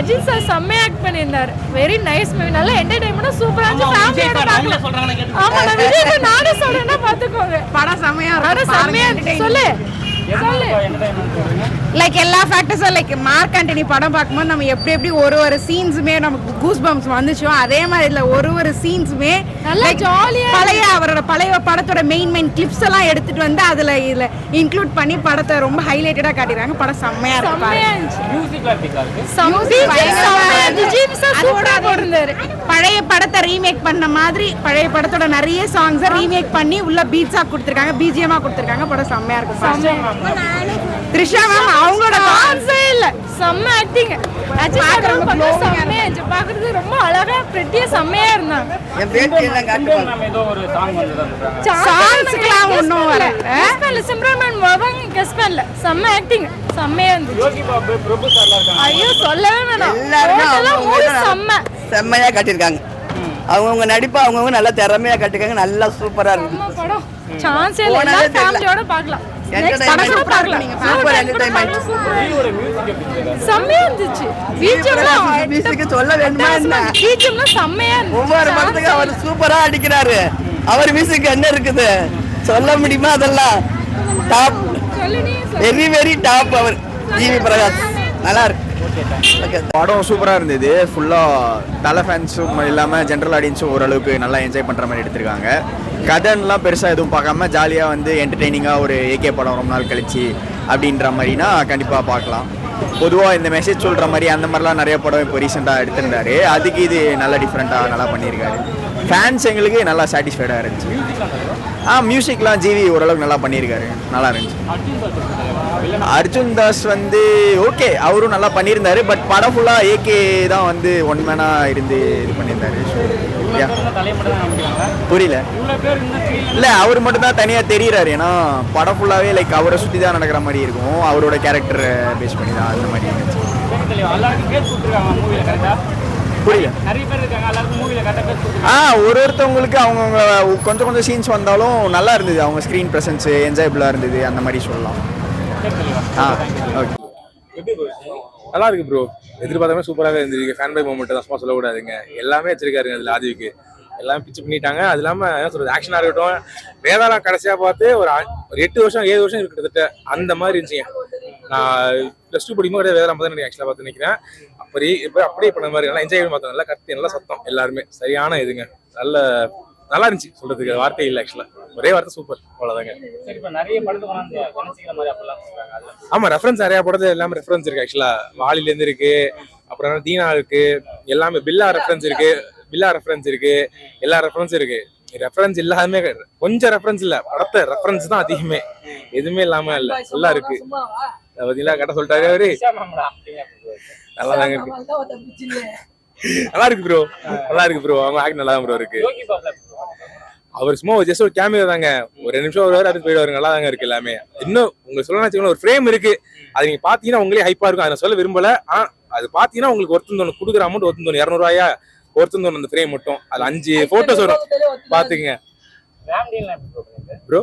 Ajith sir செம்மையா act பண்ணியிருந்தாரு. Very nice movie நல்ல என்டர்டைன்மெண்ட் சூப்பரா இருந்துச்சு. ஃபேமிலியோட பார்க்கலாம். ஆமா நான் விஜய் நானே சொல்றேன்னா பாத்துக்கோங்க படம் செமையா படம் செம்மையா சொல்லு. லைக் எல்லா ஃபேக்டர்ஸும் லைக் மார்க் ஆண்டனி படம் பார்க்கும்போது நம்ம எப்படி எப்படி ஒரு ஒரு சீன்ஸுமே நமக்கு கூஸ் பம்ப்ஸ் வந்துச்சோ அதே மாதிரி இதுல ஒரு ஒரு சீன்ஸுமே நல்லா ஆ பழைய அவரோட பழைய படத்தோட மெயின் மெயின் கிளிப்ஸ் எல்லாம் எடுத்துட்டு வந்து அதுல இதுல இன்க்ளூட் பண்ணி படத்தை ரொம்ப ஹைலைட்டடா காட்டிடுறாங்க. படம் செம்மையா இருக்கு செம்மையா பாருங்க. இருந்துச்சு. செம்மையா விஜய் சார் சூப்பரா போட்டிருந்தாரு. பழைய படத்தை ரீமேக் பண்ண மாதிரி பழைய படத்தோட நிறைய சாங்ஸை ரீமேக் பண்ணி உள்ள பீட்ஸா கொடுத்துருக்காங்க பிஜிஎமா கொடுத்துருக்காங்க. படம் செம்மையா இருக்கு த்ரிஷா மேம் அவங்களோட டான்ஸே இல்ல. செம்ம ஆக்டிங் ரொம்ப அழகா பிரெட்டியா செம்மையா இருந்தாங்க. சாங்ஸ்க்குலாம் ஒன்றும் வர கெஸ் பண்ணல. சிம்ரன் வவங்க கெஸ் பண்ணல. செம்ம ஆக்டிங் செம்மையா இருந்துச்சு. ஐயோ சொல்லவே வேணாம். செம்ம. செம்மையா காட்டியிருக்காங்க. அவங்கவுங்க நடிப்பு அவங்கவுங்க நல்லா திறமையா காட்டிருக்காங்க நல்லா சூப்பரா இருக்கு சான்ஸே இல்ல. ஃபேமிலியோட பார்க்கலாம். செம்மையா இருந்துச்சு. பிஜிஎம்லாம் மியூசிக்கு சொல்ல வேணுமா என்ன? பிஜிஎம்லாம் செம்மையா இருந்துச்சு. ஒவ்வொரு படத்துக்கும் அவர் சூப்பரா அடிக்கிறாரு. அவர் மியூசிக் என்ன இருக்குது? சொல்ல முடியுமா அதெல்லாம்? டாப். வெரி வெரி டாப் அவர். G V Prakash. நல்லா இருக்கு. ஓகே படம் சூப்பராக இருந்தது. ஃபுல்லாக தலை ஃபேன்ஸும் இல்லாமல் ஜென்ரல் ஆடியன்ஸும் ஓரளவுக்கு நல்லா என்ஜாய் பண்ணுற மாதிரி எடுத்திருக்காங்க. கதைன்லாம் பெருசாக எதுவும் பார்க்காம ஜாலியாக வந்து என்டர்டெய்னிங்காக ஒரு ஏகே படம் ரொம்ப நாள் கழிச்சு அப்படின்ற மாதிரினா கண்டிப்பாக பார்க்கலாம். பொதுவாக இந்த மெசேஜ் சொல்கிற மாதிரி அந்த மாதிரிலாம் நிறைய படம் இப்போ ரீசெண்டாக எடுத்திருந்தாரு. அதுக்கு இது நல்லா டிஃப்ரெண்ட்டாக நல்லா பண்ணியிருக்காரு. ஃபேன்ஸ் எங்களுக்கு நல்லா சாட்டிஸ்ஃபைடாக இருந்துச்சு. ஆ மியூசிக்லாம் ஜிவி ஓரளவுக்கு நல்லா பண்ணியிருக்காரு. நல்லா இருந்துச்சு. அர்ஜுன் தாஸ் வந்து ஓகே அவரும் நல்லா பண்ணியிருந்தாரு. பட் படம் ஃபுல்லாக ஏகே தான் வந்து ஒன் மேனாக இருந்து இது பண்ணியிருந்தாரு. புரியல. இல்லை அவர் மட்டும் தான் தனியாக தெரியுறாரு. ஏன்னா படம் ஃபுல்லாகவே லைக் அவரை சுற்றி தான் நடக்கிற மாதிரி இருக்கும். அவரோட கேரக்டரை பேஸ் பண்ணி தான் அந்த மாதிரி இருந்துச்சு. புரியல. ஆ ஒரு ஒருத்தவங்களுக்கு அவங்கவுங்க கொஞ்சம் கொஞ்சம் சீன்ஸ் வந்தாலும் நல்லா இருந்தது. அவங்க ஸ்க்ரீன் ப்ரெசன்ஸு என்ஜாயபிளாக இருந்தது. அந்த மாதிரி சொல்லலாம். ஆ ஓகே நல்லா இருக்கு ப்ரோ எதிர்பார்த்தமே சூப்பராக இருந்திருக்கு ஃபேன் பை மூமெண்ட் தான் சும்மா சொல்லக்கூடாதுங்க எல்லாமே வச்சிருக்காருங்க அதில் ஆதிவுக்கு. எல்லாமே பிச்சு பண்ணிட்டாங்க. அது இல்லாமல் என்ன சொல்றது? ஆக்ஷனாக இருக்கட்டும். வேதாளம் கடைசியாக பார்த்து ஒரு ஒரு எட்டு வருஷம் ஏழு வருஷம் இருக்கு அந்த மாதிரி இருந்துச்சுங்க. நான் ப்ளஸ் டூ படிக்கும்போது கிடையாது வேதாளம் தான் ஆக்சுவலாக பார்த்து நினைக்கிறேன். அப்படி இப்போ அப்படியே பண்ண மாதிரி நல்லா என்ஜாய் பார்த்தோம் நல்லா கத்தி நல்லா சத்தம் எல்லாருமே. சரியான இதுங்க. நல்ல நல்லா இருந்துச்சு சொல்றதுக்கு. வார்த்தை இல்லை ஆக்சுவலாக ஒரே வார்த்தை சூப்பர் அவ்வளோதாங்க ஆமா ரெஃபரன்ஸ் நிறைய படத்துல எல்லாமே ரெஃபரன்ஸ் இருக்கு ஆக்சுவலா வாலில இருந்து இருக்கு அப்புறம் தீனா இருக்கு எல்லாமே பில்லா ரெஃபரன்ஸ் இருக்கு பில்லா ரெஃபரன்ஸ் இருக்கு எல்லா ரெஃபரன்ஸும் இருக்கு. ரெஃபரன்ஸ் இல்லாம கொஞ்சம் ரெஃபரன்ஸ் இல்ல படத்தை ரெஃபரன்ஸ் தான் அதிகமே. எதுவுமே இல்லாம இல்ல நல்லா இருக்கு. பாத்தீங்களா கரெக்டா சொல்லிட்டாரு அவரு. நல்லா தாங்க இருக்கு. நல்லா இருக்கு ப்ரோ நல்லா இருக்கு ப்ரோ அவங்க ஆக்ட் நல்லா தான் ப்ரோ இருக்கு அவர் சும்மா ஜஸ்ட் ஒரு கேமியோ தாங்க. ஒரு ரெண்டு நிமிஷம் வருவாரு அடுத்து போயிடுவாரு. நல்லா தாங்க இருக்கு எல்லாமே. இன்னும் உங்களுக்கு சொல்லணும் ஒரு ஃப்ரேம் இருக்கு. அது நீங்க பாத்தீங்கன்னா உங்களே ஹைப்பா இருக்கும். அதை நான் சொல்ல விரும்பல. ஆனா அது பாத்தீங்கன்னா உங்களுக்கு ஒருத்தன் தோணும் கொடுக்குற அமௌண்ட் ஒருத்தன் தோணும் இரநூறுவாயா? ஒருத்தன் தோணும் அந்த ஃப்ரேம் மட்டும். அது அஞ்சு போட்டோஸ் வரும். பாத்துக்கங்க ப்ரோ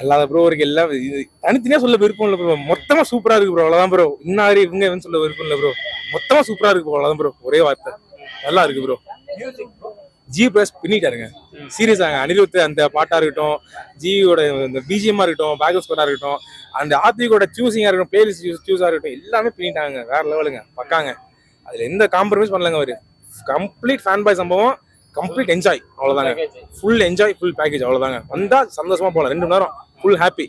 அல்லாத ப்ரோ இருக்கு எல்லாம் இது தனித்தனியா சொல்ல விருப்பம் இல்லை ப்ரோ மொத்தமா சூப்பரா இருக்கு ப்ரோ அவ்வளவுதான் ப்ரோ இன்னாரு இவங்க இவன் சொல்ல விருப்பம் இல்லை ப்ரோ மொத்தமா சூப்பரா இருக்கு ப்ரோ அவ்வளவுதான் ப்ரோ ஒரே வார்த்தை. நல்லா இருக்கு ப்ரோ ஜி பிளஸ் பின்னிட்டாருங்க சீரியஸாங்க அனிருத் அந்த பாட்டா இருக்கட்டும் ஜியோட இந்த பிஜிஎம்மா இருக்கட்டும் பேக்ரவுண்ட் ஸ்கோரா இருக்கட்டும் அந்த ஆத்விகோட சூசிங்கா இருக்கட்டும் பிளேலிஸ்ட் சூஸா இருக்கட்டும் எல்லாமே பின்னிட்டாங்க. வேற லெவலுங்க பக்காங்க. அதுல எந்த காம்ப்ரமைஸ் பண்ணலங்க அவரு. கம்ப்ளீட் ஃபேன் பாய் சம்பவம். கம்ப்ளீட் என்ஜாய் அவ்வளவுதாங்க. ஃபுல் என்ஜாய் ஃபுல் பேக்கேஜ் அவ்வளவுதாங்க. வந்தா சந்தோஷமா போகலாம் ரெண்டு மணி நேரம் ஃபுல் ஹாப்பி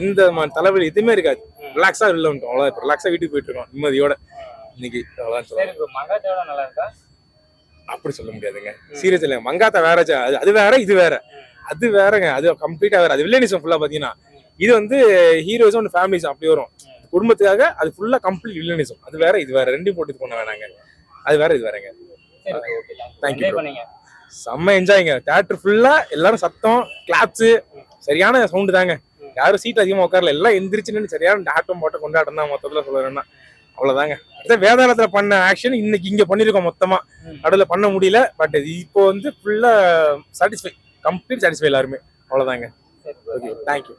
எந்த தலைவலி எதுவுமே இருக்காது. ரிலாக்ஸா வெளில வந்துட்டோம். அவ்வளவுதான். ரிலாக்ஸா வீட்டுக்கு போயிட்டு இருக்கோம். நிம்மதியோட இன்னைக்கு அவ்வளவுதான் சொல்லுவேன் அப்படி சொல்ல முடியாதுங்க. சீரியஸ் இல்லைங்க. மங்காத்தா வேற அது அது வேற இது வேற. அது வேறங்க. அது கம்ப்ளீட்டா வேற. அது வில்லனிசம் ஃபுல்லா பாத்தீங்கன்னா இது வந்து ஹீரோஸும் ஒன்று ஃபேமிலிஸும் அப்படி வரும். குடும்பத்துக்காக அது ஃபுல்லா கம்ப்ளீட் வில்லனிசம் அது வேற இது வேற. ரெண்டையும் போட்டு பண்ண வேணாங்க. அது வேற இது வேறங்க. தேங்க்யூ செம்ம என்ஜாய்ங்க தேட்டர் ஃபுல்லா எல்லாரும் சத்தம் கிளாப்ஸ் சரியான சவுண்டு தாங்க. யாரும் சீட் அதிகமா உட்காரல. எல்லாம் எந்திரிச்சு நின்னு சரியான ஆட்டம் போட்ட கொண்டாட்டம் தான் மொத்தத்துல சொல்லுறேன்னா. அவ்வளவுதாங்க. அடுத்த வேதாளத்துல பண்ண ஆக்ஷன் இன்னைக்கு இங்க பண்ணிருக்கோம் மொத்தமா. நடுவில் பண்ண முடியல பட் இப்போ வந்து ஃபுல்லா சாட்டிஸ்ஃபை கம்ப்ளீட் சாட்டிஸ்ஃபை எல்லாருமே. அவ்வளவுதாங்க. Okay thank you